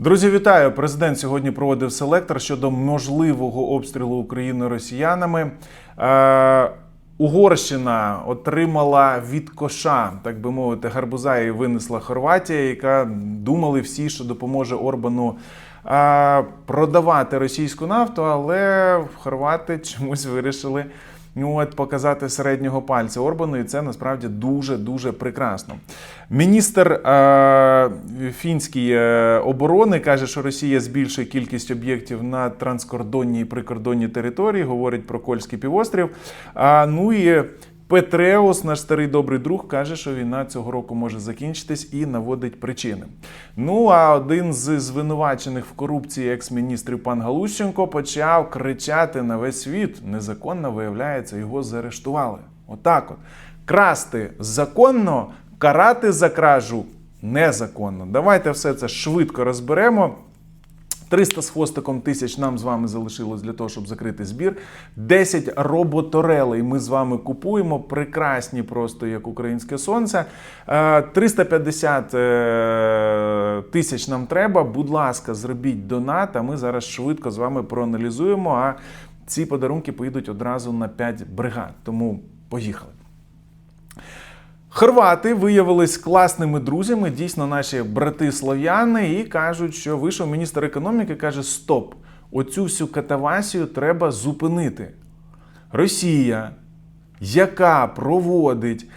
Друзі, вітаю! Президент сьогодні проводив селектор щодо можливого обстрілу України росіянами. Е, Угорщина отримала від коша, так би мовити, гарбуза і винесла Хорватія, яка думали всі, що допоможе Орбану е, продавати російську нафту, але хорвати чомусь вирішили. Ну, от показати середнього пальця Орбану, і це насправді дуже дуже прекрасно. Міністр е, фінської е, оборони каже, що Росія збільшує кількість об'єктів на транскордонній і прикордонній території. Говорить про Кольський півострів. А ну і Петреус, наш старий добрий друг, каже, що війна цього року може закінчитись і наводить причини. Ну а один з звинувачених в корупції екс-міністрів пан Галущенко почав кричати на весь світ. Незаконно виявляється, його заарештували. Отак, от красти законно, карати за кражу незаконно. Давайте все це швидко розберемо. 300 з хвостиком тисяч нам з вами залишилось для того, щоб закрити збір. 10 роботорелей ми з вами купуємо. Прекрасні, просто як українське сонце. Е, 350 е, тисяч нам треба. Будь ласка, зробіть донат. А ми зараз швидко з вами проаналізуємо. А ці подарунки поїдуть одразу на 5 бригад. Тому поїхали. Хорвати виявились класними друзями, дійсно наші брати слов'яни, і кажуть, що вийшов міністр економіки, каже: Стоп! Оцю всю катавасію треба зупинити. Росія, яка проводить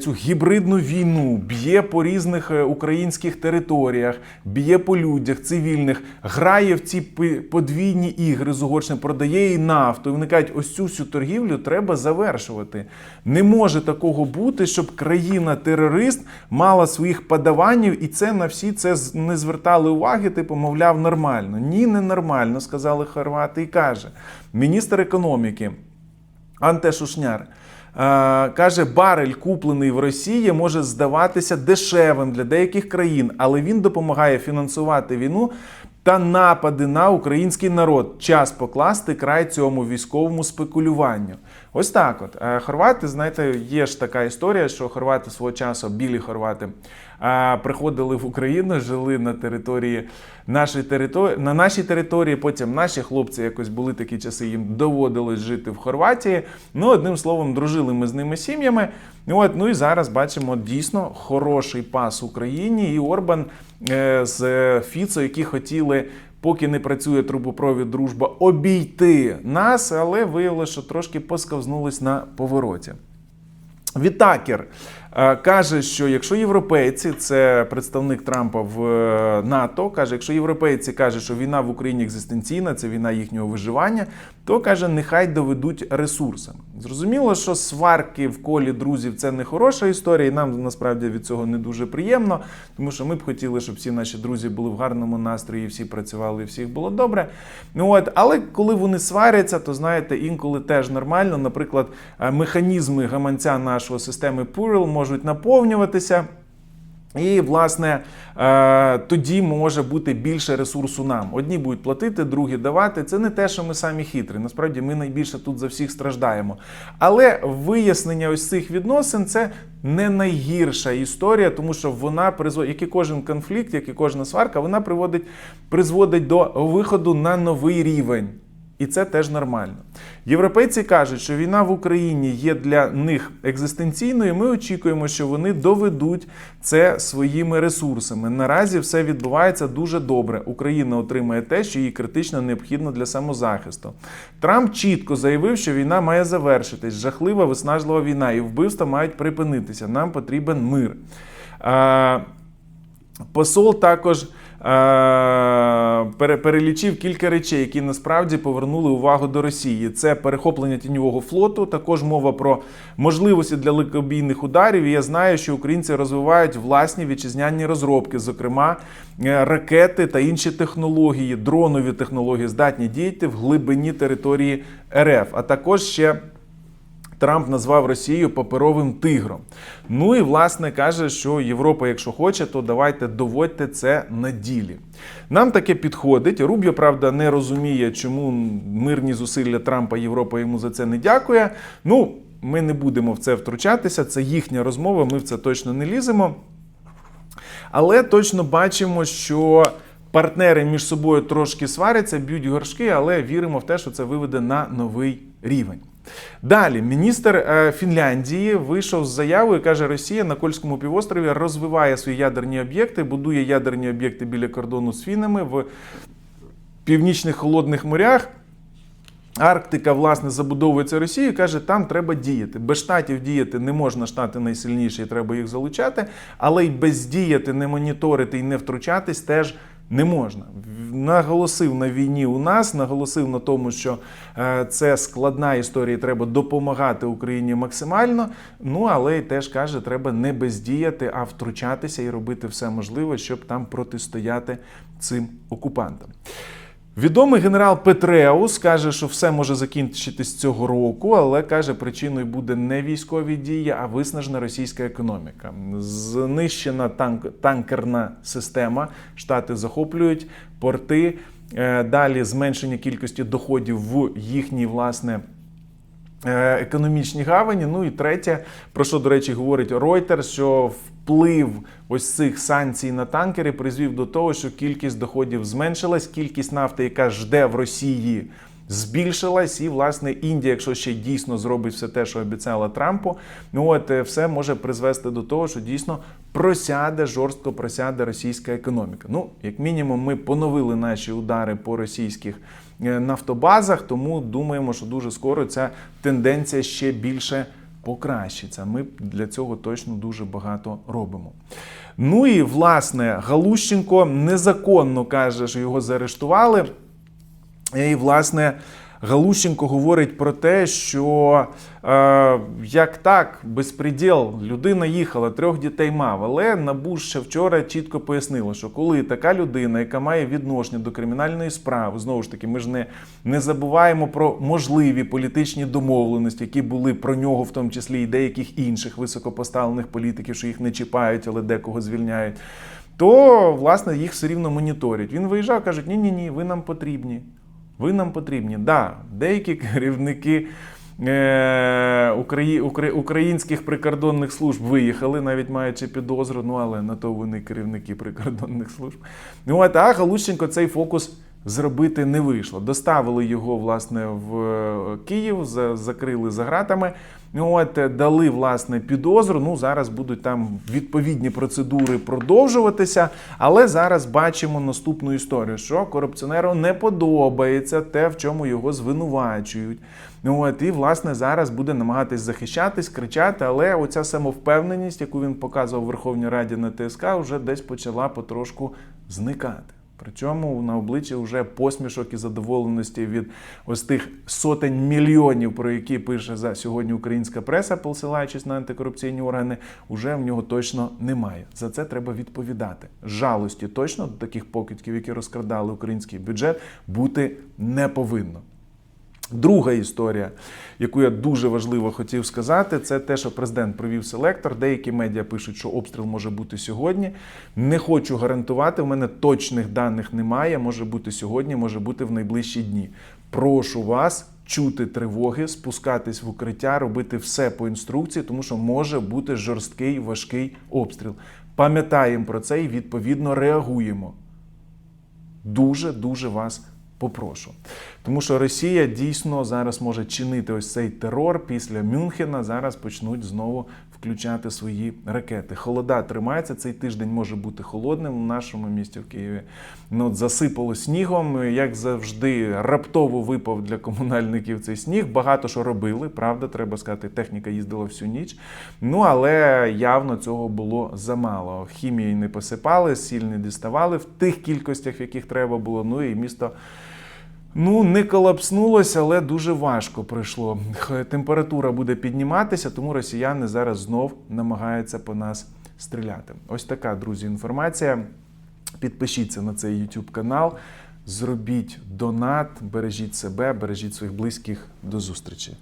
цю гібридну війну, б'є по різних е, українських територіях, б'є по людях цивільних, грає в ці подвійні ігри з Угорщини, продає їй нафту. І вони кажуть, ось цю всю торгівлю треба завершувати. Не може такого бути, щоб країна-терорист мала своїх подаванів, і це на всі це не звертали уваги, типу, мовляв, нормально. Ні, не нормально, сказали хорвати. І каже міністр економіки. Анте Шушняр. Е, Каже, барель, куплений в Росії, може здаватися дешевим для деяких країн, але він допомагає фінансувати війну та напади на український народ. Час покласти край цьому військовому спекулюванню. Ось так. От Е, хорвати, знаєте, є ж така історія, що хорвати свого часу, білі хорвати, е, приходили в Україну, жили на території нашої території, на нашій території. Потім наші хлопці якось були такі часи, їм доводилось жити в Хорватії. Ну, одним словом, дружили ми з ними сім'ями. От, ну і зараз бачимо дійсно хороший пас Україні. І Орбан е, з Фіцо, які хотіли. Поки не працює трубопровід дружба, обійти нас, але виявилося, що трошки посковзнулись на повороті. Вітакер каже, що якщо європейці, це представник Трампа в е, НАТО, каже, якщо європейці кажуть, що війна в Україні екзистенційна, це війна їхнього виживання, то каже, нехай доведуть ресурсами. Зрозуміло, що сварки в колі друзів це не хороша історія, і нам насправді від цього не дуже приємно, тому що ми б хотіли, щоб всі наші друзі були в гарному настрої, всі працювали, і всіх було добре. Ну от, але коли вони сваряться, то знаєте, інколи теж нормально. Наприклад, е, механізми гаманця нашого системи Purell можуть наповнюватися. І, власне, е, тоді може бути більше ресурсу нам. Одні будуть платити, другі давати. Це не те, що ми самі хитрі. Насправді ми найбільше тут за всіх страждаємо. Але вияснення ось цих відносин це не найгірша історія, тому що вона призводить, як і кожен конфлікт, як і кожна сварка, вона приводить, призводить до виходу на новий рівень. І це теж нормально. Європейці кажуть, що війна в Україні є для них екзистенційною. Ми очікуємо, що вони доведуть це своїми ресурсами. Наразі все відбувається дуже добре. Україна отримає те, що їй критично необхідно для самозахисту. Трамп чітко заявив, що війна має завершитись. Жахлива виснажлива війна, і вбивства мають припинитися. Нам потрібен мир. Посол також перелічив кілька речей, які насправді повернули увагу до Росії. Це перехоплення тіньового флоту, також мова про можливості для далекобійних ударів. І я знаю, що українці розвивають власні вітчизняні розробки, зокрема е, ракети та інші технології, дронові технології здатні діяти в глибині території РФ, а також ще. Трамп назвав Росію паперовим тигром. Ну і власне каже, що Європа, якщо хоче, то давайте доводьте це на ділі. Нам таке підходить. Рубіо, правда, не розуміє, чому мирні зусилля Трампа Європа йому за це не дякує. Ну, ми не будемо в це втручатися. Це їхня розмова. Ми в це точно не ліземо. Але точно бачимо, що партнери між собою трошки сваряться, б'ють горшки, але віримо в те, що це виведе на новий рівень. Далі, міністр е, Фінляндії вийшов з заявою каже, Росія на Кольському півострові розвиває свої ядерні об'єкти, будує ядерні об'єкти біля кордону з Фінами в північних холодних морях. Арктика, власне, забудовується Росією, каже, там треба діяти. Без штатів діяти не можна, штати найсильніші, треба їх залучати, але й бездіяти, не моніторити і не втручатись теж не можна. Наголосив на війні у нас, наголосив на тому, що е, це складна історія, треба допомагати Україні максимально. Ну але й теж каже, треба не бездіяти, а втручатися і робити все можливе, щоб там протистояти цим окупантам. Відомий генерал Петреус каже, що все може закінчитись цього року, але каже, причиною буде не військові дії, а виснажена російська економіка. Знищена танк, танкерна система. Штати захоплюють порти. Е, Далі зменшення кількості доходів в їхній власне. Е, Економічні гавані. Ну і третє, про що, до речі, говорить Reuters, що вплив ось цих санкцій на танкери призвів до того, що кількість доходів зменшилась, кількість нафти, яка жде в Росії, збільшилась. І, власне, Індія, якщо ще дійсно зробить все те, що обіцяла Трампу, ну от е, все може призвести до того, що дійсно просяде жорстко просяде російська економіка. Ну, як мінімум, ми поновили наші удари по російських нафтобазах, тому думаємо, що дуже скоро ця тенденція ще більше покращиться. Ми для цього точно дуже багато робимо. Ну і власне Галущенко незаконно каже, що його заарештували. І, власне, Галущенко говорить про те, що е, як так, безпреділ, людина їхала, трьох дітей мав. Але НАБУ ще вчора чітко пояснило, що коли така людина, яка має відношення до кримінальної справи, знову ж таки, ми ж не, не забуваємо про можливі політичні домовленості, які були про нього, в тому числі і деяких інших високопоставлених політиків, що їх не чіпають, але декого звільняють. То, власне, їх все рівно моніторять. Він виїжджав, кажуть, ні, ні, ні, ви нам потрібні. Ви нам потрібні. Да, деякі керівники е, Украї, Укра, українських прикордонних служб виїхали, навіть маючи підозру, ну але на то вони керівники прикордонних служб. Ну а Галущенко цей фокус зробити не вийшло. Доставили його власне в е, Київ, за- закрили за гратами. От е, дали власне підозру. Ну зараз будуть там відповідні процедури продовжуватися. Але зараз бачимо наступну історію, що корупціонеру не подобається те, в чому його звинувачують. Ну от і власне зараз буде намагатись захищатись, кричати, але оця самовпевненість, яку він показував в Верховній Раді на ТСК, вже десь почала потрошку зникати. Причому на обличчі вже посмішок і задоволеності від ось тих сотень мільйонів, про які пише за сьогодні українська преса, посилаючись на антикорупційні органи, вже в нього точно немає. За це треба відповідати. Жалості точно до таких покидьків, які розкрадали український бюджет, бути не повинно. Друга історія, яку я дуже важливо хотів сказати, це те, що президент провів селектор. Деякі медіа пишуть, що обстріл може бути сьогодні. Не хочу гарантувати, в мене точних даних немає. Може бути сьогодні, може бути в найближчі дні. Прошу вас чути тривоги, спускатись в укриття, робити все по інструкції, тому що може бути жорсткий важкий обстріл. Пам'ятаємо про це і відповідно реагуємо дуже дуже вас попрошу. Тому що Росія дійсно зараз може чинити ось цей терор після Мюнхена. Зараз почнуть знову включати свої ракети. Холода тримається. Цей тиждень може бути холодним у нашому місті в Києві. Ну, от засипало снігом. Як завжди, раптово випав для комунальників цей сніг. Багато що робили. Правда, треба сказати, техніка їздила всю ніч. Ну але явно цього було замало. Хімії не посипали, сіль не діставали в тих кількостях, в яких треба було. Ну і місто. Ну, не колапснулося, але дуже важко пройшло. Температура буде підніматися, тому росіяни зараз знов намагаються по нас стріляти. Ось така, друзі, інформація. Підпишіться на цей YouTube канал, зробіть донат, бережіть себе, бережіть своїх близьких. До зустрічі.